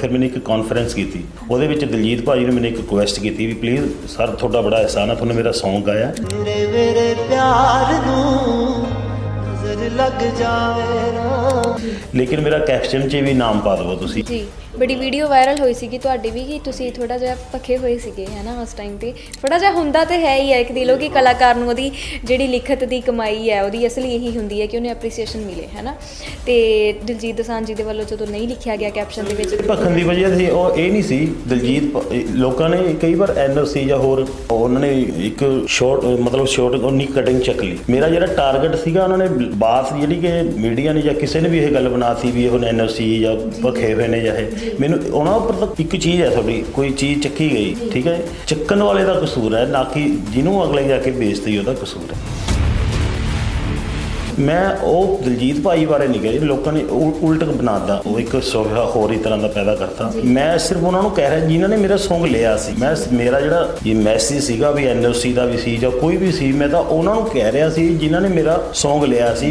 ਫਿਰ ਮੈਨੇ ਇੱਕ ਕਾਨਫਰੰਸ ਕੀਤੀ। ਉਹਦੇ ਵਿੱਚ ਦਿਲਜੀਤ ਭਾਜੀ ਨੇ ਮੈਨੂੰ ਇੱਕ ਰਿਕੁਐਸਟ ਕੀਤੀ ਵੀ ਪਲੀਜ਼ ਸਰ ਤੁਹਾਡਾ ਬੜਾ ਅਹਿਸਾਨ ਆ, ਤੁਹਾਨੂੰ ਮੇਰਾ Song ਗਾਇਆ ਤੇਰੇ ਮੇਰੇ ਪਿਆਰ ਨੂੰ ਨਜ਼ਰ ਲੱਗ ਜਾਵੇ ਨਾ। ਲੇਕਿਨ ਮੇਰਾ ਕੈਪਸ਼ਨ 'ਚ ਵੀ ਨਾਮ ਪਾ ਦਿਓ ਤੁਸੀਂ। ਜੀ ਬੜੀ ਵੀਡੀਓ ਵਾਇਰਲ ਹੋਈ ਸੀਗੀ ਤੁਹਾਡੀ ਵੀ ਕਿ ਤੁਸੀਂ ਥੋੜਾ ਜਿਹਾ ਭੱਖੇ ਹੋਏ ਸੀਗੇ ਹੈ ਨਾ ਉਸ ਟਾਈਮ ਤੇ। ਥੋੜਾ ਜਿਹਾ ਹੁੰਦਾ ਤੇ ਹੈ ਹੀ ਹੈ ਇੱਕ ਦਿਲੋਂ ਕਿ ਕਲਾਕਾਰ ਨੂੰ ਉਹਦੀ ਜਿਹੜੀ ਲਿਖਤ ਦੀ ਕਮਾਈ ਹੈ ਉਹਦੀ ਅਸਲੀ ਇਹੀ ਹੁੰਦੀ ਹੈ ਕਿ ਉਹਨੇ ਐਪਰੀਸੀਏਸ਼ਨ ਮਿਲੇ ਹੈ ਨਾ ਤੇ ਦਿਲਜੀਤ ਦੋਸਾਂਝ ਜੀ ਦੇ ਵੱਲੋਂ ਜਦੋਂ ਨਹੀਂ ਲਿਖਿਆ ਗਿਆ ਕੈਪਸ਼ਨ ਦੇ ਵਿੱਚ ਭਖਣ ਦੀ ਵਜ੍ਹਾ ਸੀ ਉਹ ਇਹ ਨਹੀਂ ਸੀ ਦਿਲਜੀਤ ਲੋਕਾਂ ਨੇ ਕਈ ਵਾਰ ਐਨਓਸੀ ਜਾਂ ਹੋਰ ਉਹਨਾਂ ਨੇ ਇੱਕ ਸ਼ਾਰਟ ਮਤਲਬ ਸ਼ਾਰਟ ਉਨੀ ਕਟਿੰਗ ਚੱਕ ਲਈ। ਮੇਰਾ ਜਿਹੜਾ ਟਾਰਗੇਟ ਸੀਗਾ ਉਹਨਾਂ ਨੇ ਬਾਤ ਜਿਹੜੀ ਕਿ ਮੀਡੀਆ ਨੇ ਜਾਂ ਕਿਸੇ ਨੇ ਵੀ ਇਹ ਗੱਲ ਬਣਾਤੀ ਵੀ ਇਹ ਐਨਓਸੀ ਜਾਂ ਭਖੇ ਹੋਏ ਨੇ ਜਾਂ ਇਹ। ਮੈਨੂੰ ਉਹਨਾਂ ਉੱਪਰ ਇੱਕ ਚੀਜ਼ ਹੈ ਤੁਹਾਡੀ, ਕੋਈ ਚੀਜ਼ ਚੱਕੀ ਗਈ, ਠੀਕ ਹੈ? ਚੱਕਣ ਵਾਲੇ ਦਾ ਕਸੂਰ ਹੈ, ਨਾ ਕਿ ਜਿਹਨੂੰ ਅਗਲੇ ਜਾ ਕੇ ਵੇਚਦੀ ਉਹਦਾ ਕਸੂਰ ਹੈ। ਮੈਂ ਉਹ ਦਿਲਜੀਤ ਭਾਈ ਬਾਰੇ ਨਹੀਂ ਕਹਿ ਰਿਹਾ, ਲੋਕਾਂ ਨੇ ਉਲ- ਉਲਟ ਬਣਾਤਾ, ਉਹ ਇੱਕ ਸੋਹਾ ਹੋਰ ਹੀ ਤਰ੍ਹਾਂ ਦਾ ਪੈਦਾ ਕਰਤਾ। ਮੈਂ ਸਿਰਫ ਉਹਨਾਂ ਨੂੰ ਕਹਿ ਰਿਹਾ ਜਿਨ੍ਹਾਂ ਨੇ ਮੇਰਾ ਸੌਂਗ ਲਿਆ ਸੀ। ਮੈਂ ਮੇਰਾ ਜਿਹੜਾ ਇਹ ਮੈਸੇਜ ਸੀਗਾ ਵੀ ਐਨਓਸੀ ਦਾ ਵੀ ਸੀ ਜਾਂ ਕੋਈ ਵੀ ਸੀ, ਮੈਂ ਤਾਂ ਉਹਨਾਂ ਨੂੰ ਕਹਿ ਰਿਹਾ ਸੀ ਜਿਨ੍ਹਾਂ ਨੇ ਮੇਰਾ ਸੌਂਗ ਲਿਆ ਸੀ।